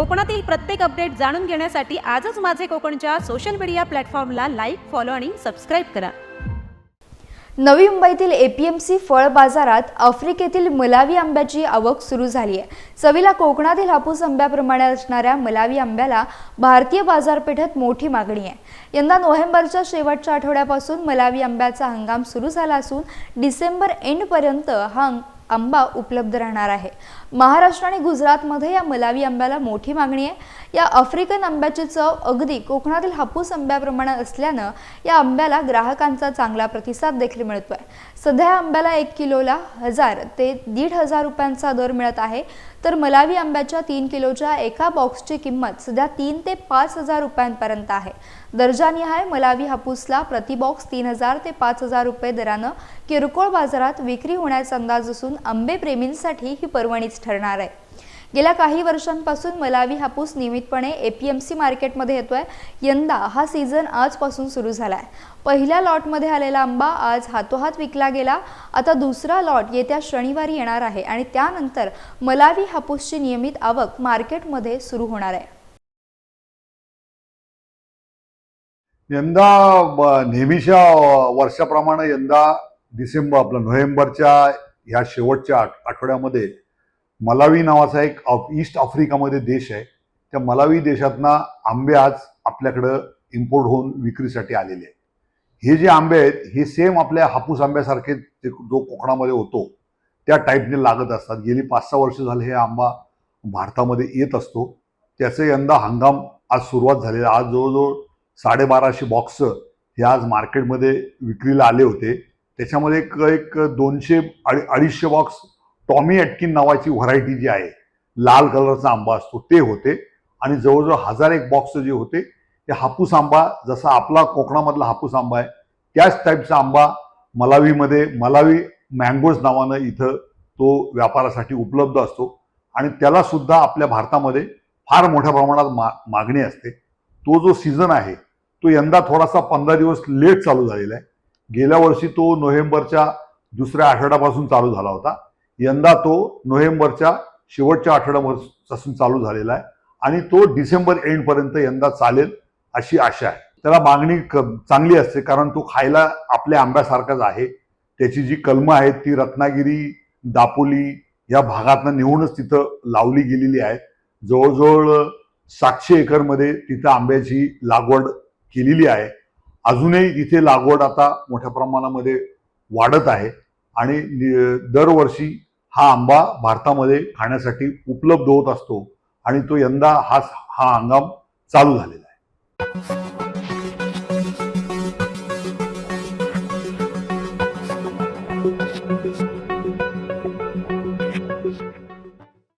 कोकणातील प्रत्येक अपडेट जाणून घेण्यासाठी आजच माझे कोकणच्या सोशल मीडिया प्लॅटफॉर्मला लाईक फॉलो आणि सबस्क्राईब करा. नवी मुंबईतील एपीएमसी फळ बाजारात आफ्रिकेतील मलावी आंब्याची आवक सुरू झाली आहे. चवीला कोकणातील हापूस आंब्याप्रमाणे असणाऱ्या मलावी आंब्याला भारतीय बाजारपेठेत मोठी मागणी आहे. यंदा नोव्हेंबरच्या शेवटच्या आठवड्यापासून मलावी आंब्याचा हंगाम सुरू झाला असून डिसेंबर एंडपर्यंत हा आंबा उपलब्ध राहणार आहे. महाराष्ट्र आणि गुजरातमध्ये या मलावी आंब्याला मोठी मागणी आहे. या आफ्रिकन आंब्याची चव अगदी कोकणातील हापूस आंब्याप्रमाणे असल्यानं या आंब्याला ग्राहकांचा चांगला प्रतिसाद देखील मिळतो आहे सध्या या आंब्याला एक किलोला हजार ते दीड हजार रुपयांचा दर मिळत आहे. तर मलावी आंब्याच्या तीन किलोच्या एका बॉक्सची किंमत सध्या तीन ते पाच हजार रुपयांपर्यंत आहे. दर्जानिहाय मलावी हापूसला प्रति बॉक्स तीन हजार ते पाच हजार रुपये दरानं किरकोळ बाजारात विक्री होण्याचा अंदाज असून आंबे प्रेमींसाठी ही पर्वणीच ठरणार आहे. गेल्या काही वर्षांपासून मलावी हापूस नियमितपणे एपीएमसी मार्केटमध्ये येतोय. यंदा हा सीझन आजपासून सुरू झालाय. पहिल्या लॉटमध्ये आलेला आंबा आज हातोहात विकला गेला. आता दुसरा लॉट येत्या शनिवारी येणार आहे आणि त्यानंतर मलावी हापूसची नियमित आवक मार्केटमध्ये सुरू होणार आहे. यंदा नेहमीच्या वर्षाप्रमाणे यंदा डिसेंबर आपलं नोव्हेंबरच्या ह्या शेवटच्या आठ- आठवड्यामध्ये मलावी नावाचा एक अफ- ईस्ट आफ्रिकामध्ये देश आहे. त्या मलावी देशातना आंबे आज आपल्याकडं इम्पोर्ट होऊन विक्रीसाठी आलेले आहे हे जे आंबे आहेत हे सेम आपल्या हापूस आंब्यासारखे जो कोकणामध्ये होतो त्या टाईपने लागत असतात. गेली पाच सहा वर्ष झाले हे आंबा भारतामध्ये येत असतो. त्याचे यंदा हंगाम आज सुरुवात झालेला आज जवळजवळ साडेबाराशे बॉक्स हे आज मार्केटमध्ये विक्रीला आले होते. त्याच्यामध्ये एक एक दोनशे अडी अडीचशे बॉक्स टॉमी ॲटकिन नावाची व्हरायटी जी आहे लाल कलरचा आंबा असतो ते होते. आणि जवळजवळ हजार एक बॉक्स जे होते ते हापूस आंबा जसा आपला कोकणामधला हापूस आंबा आहे त्याच टाईपचा आंबा मलावीमध्ये मलावी मँगोज नावानं इथं तो व्यापारासाठी उपलब्ध असतो. आणि त्याला सुद्धा आपल्या भारतामध्ये फार मोठ्या प्रमाणात मा मागणी असते. तो जो सीझन आहे तो यंदा थोडासा पंधरा दिवस लेट चालू झालेला आहे. गेल्या वर्षी तो नोव्हेंबरच्या दुसऱ्या आठवड्यापासून चालू झाला होता. यंदा तो नोव्हेंबरच्या शेवटच्या आठवड्यापासून चालू झालेला आहे आणि तो डिसेंबर एंडपर्यंत यंदा चालेल अशी आशा आहे. त्याला मागणी क- चांगली असते कारण तो खायला आपल्या आंब्यासारखाच आहे. त्याची जी कलमं आहेत ती रत्नागिरी दापोली या भागातनं नेऊनच तिथं लावली गेलेली आहेत जवळजवळ सातशे एकरमध्ये तिथं आंब्याची लागवड केलेली आहे. अजूनही तिथे लागवड आता मोठ्या प्रमाणामध्ये वाढत आहे आणि दरवर्षी हा आंबा भारतामध्ये खाण्यासाठी उपलब्ध होत असतो आणि तो यंदा हा हा हंगाम चालू झालेला आहे.